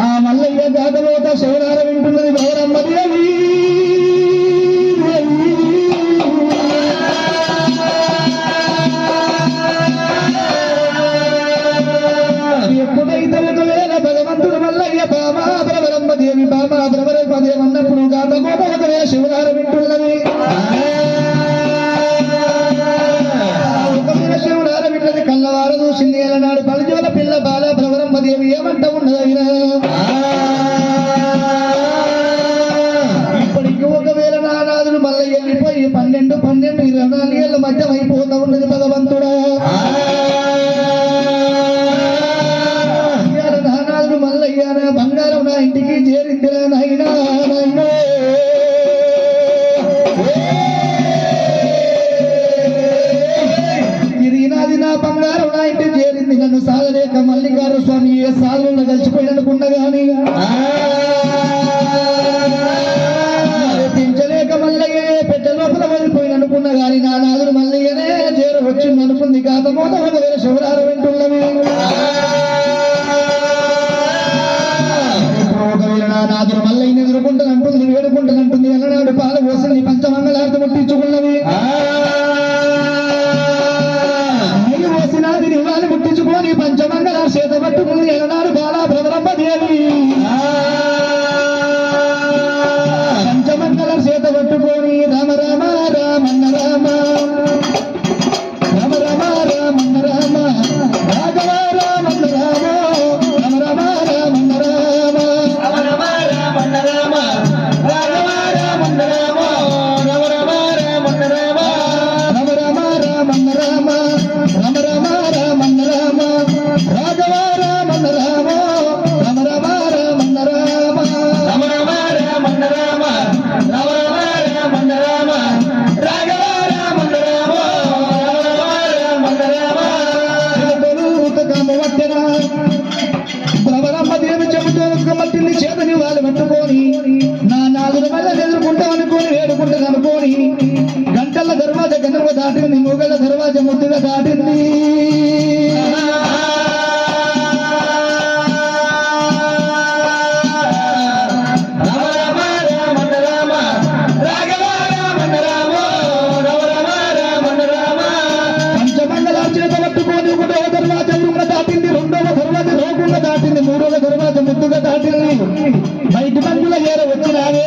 ఆ మల్లయ్య గాథలోత శివనార వింటున్నది గౌరమ్మ దేవి ఎప్పుడైతే ఒకవేళ భగవంతుడు మల్లయ్య బామా ప్రవరమ్మ దేవి బామా ప్రవరమ్మ దేవి అన్నప్పుడు గాథలోత ఒకవేళ శివనార వింటున్నది పన్నెండు మధ్య అయిపోతా ఉన్నది భగవంతుడా. ఇవాళ నానాదులు బంగారం నా ఇంటికి చేరిందిరా నాయనా ఇది నాది నా బంగారం నా ఇంటి చేరింది నన్ను సాగలేక మల్లికారు స్వామి ఏ సాగులో కలిసిపోయిననుకున్నా గాని శివరాలు వింటున్నవి. ఇప్పుడు ఒకవేళ నా నాదుడు మల్లయ్యని ఎదుర్కొంటానంటుంది వేడుకుంటానంటుంది అన్ననాడు పాల పోసింది పంచమంగళార్థం ముట్టించుకున్నవి గంటల దర్వాజ గనుక దాటింది మొగల దర్వాజ ముద్దుగా దాటింది. దాటింది రెండవ దర్వాజ ముద్దుగా దాటింది. బయట బంగుల ఏర వచ్చినావే?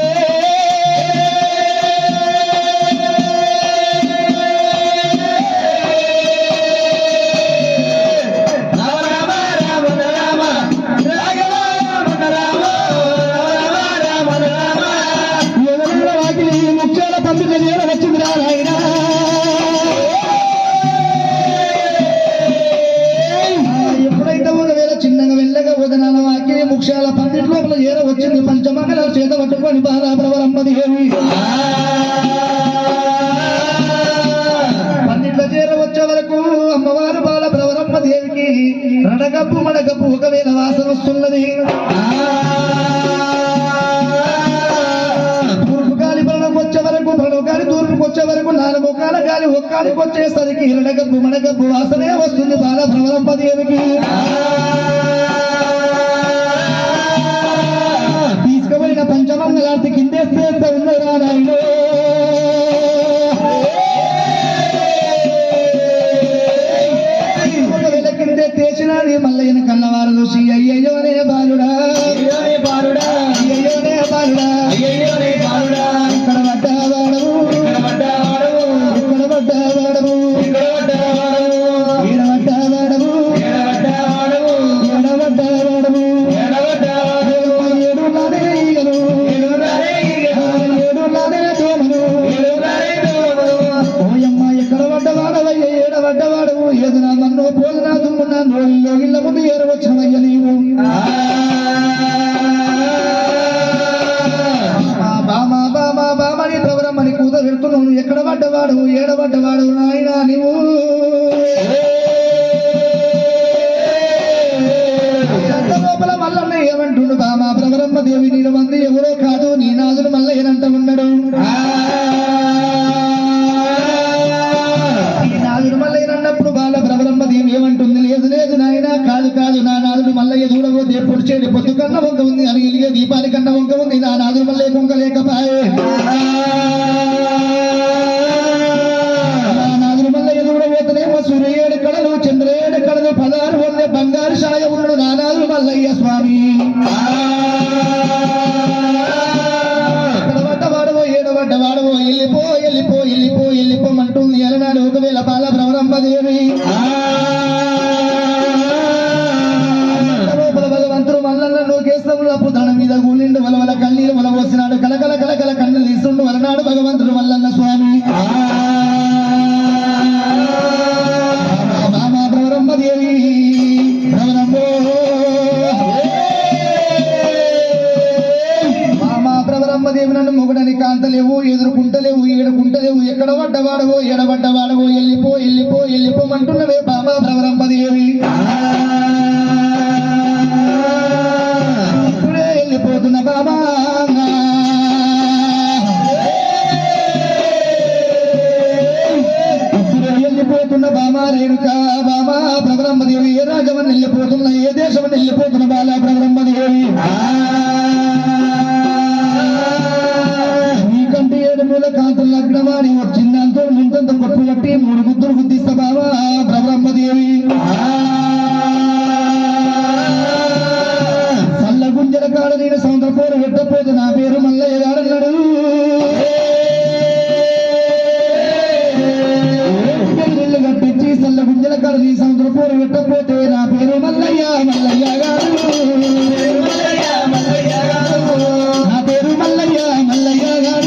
లోపల ఏర వచ్చింది పంచమంగళ చేత పట్టుకొని బాలాప్రవరమ్మ దేవి చేర వచ్చే వరకు అమ్మవారు బాలప్రవరమ్మ దేవికి రణగప్పు మడగప్పు ఒకవేళ వాసన వస్తున్నది. తూర్పు గాలి బలం వచ్చే వరకు బలం గాలి తూర్పుకు వచ్చే వరకు నాలుగు కాల గాలి ఒక్కాడికి వచ్చేసరికి హిరణగప్పు మడగప్పు వాసనే వస్తుంది బాలప్రవరమ్మ దేవికి పంచమంగళార్తి కిందేస్తే ఉన్నరా నాయనో కిందే తేచినాది మల్లయ్యన కన్నవారు చూసి అయ్యయ్యోనే బాలుడా. అయ్యోనే బాలుడా. అయ్యయ్యోనే బాలుడా. అయ్యయ్యోనే పడ్డవాడు నాయన నీవు. లోపల మల్లన్న ఏమంటుండు బామా? ప్రవరమ్మ దేవి నీరు మంది ఎవరో కాదు నీ నాదులు మల్లయ్యనంట ఏనంట ఉన్నాడు నాదుడు బాల ప్రబలమ్మ దేవి ఏమంటుంది? లేదు లేదు నాయన కాదు కాదు నా నాదుడు మల్లయ్య చూడబోతు దేపుడు పొడిచేది పొద్దు కన్న వంక ఉంది అని ఎలిగే దీపాని కన్న వంక ఉంది నా నాదుడు మళ్ళీ కొంక లేకపాయే పోతేనేమో సూర్యుడు కళలు చంద్రేడు కళలు పదహారు వందే బంగారు షాయ ఉన్నాడు నా నాదులు మల్లయ్య స్వామి. వాడవో ఏడబడ్డ వాడవో వెళ్ళిపో వెళ్ళిపో వెళ్ళిపో వెళ్ళిపోమంటుంది అలనాడు ఒకవేళ బాల భ్రమరంభదేవి భగవంతుడు మల్లన్న నూకేశ్వరుల పుత్రణ మీద కూలిండు వలవల కన్నీరు వలవోసినాడు. కలకల కలకల కన్నులు తీస్తుండు వలనాడు భగవంతుడు మల్లన్న స్వామి. ప్రవరమ్మదేవి నన్ను మొగడని కాంతలేవు ఎదురుకుంటలేవు ఏడుకుంటలేవు. ఎక్కడ పడ్డవాడవో ఎడబడ్డవాడవో ఎల్లిపో ఎల్లిపో వెళ్ళిపోమంటున్నవే బాబా ప్రవరంపదేవి ఇప్పుడే వెళ్ళిపోతున్న బాబా వెళ్ళిపోతున్న బామా రేణుక బామా ప్రవరమ్మదేవి ఏ రాజమని వెళ్ళిపోతున్న ఏ దేశం వెళ్ళిపోతున్న బాలా ప్రవరమ్మదేవి ఆ మూల కాంతులు ఒక చిన్నంతో ముందంత కొట్టు కట్టి మూడు గుద్దులు గుద్దిస్తా బావా బ్రహ్మదేవి సల్ల గుంజల కాడ నేను సముద్ర పోరు పెట్టపోతే నా పేరు మల్లయ్య గాడన్నాడు పెళ్ళిళ్ళు కట్టించి సల్ల గుంజల కాడ నీ సముద్ర పోరు పెట్టపోతే నా పేరు మల్లయ్య మల్లయ్య గాడు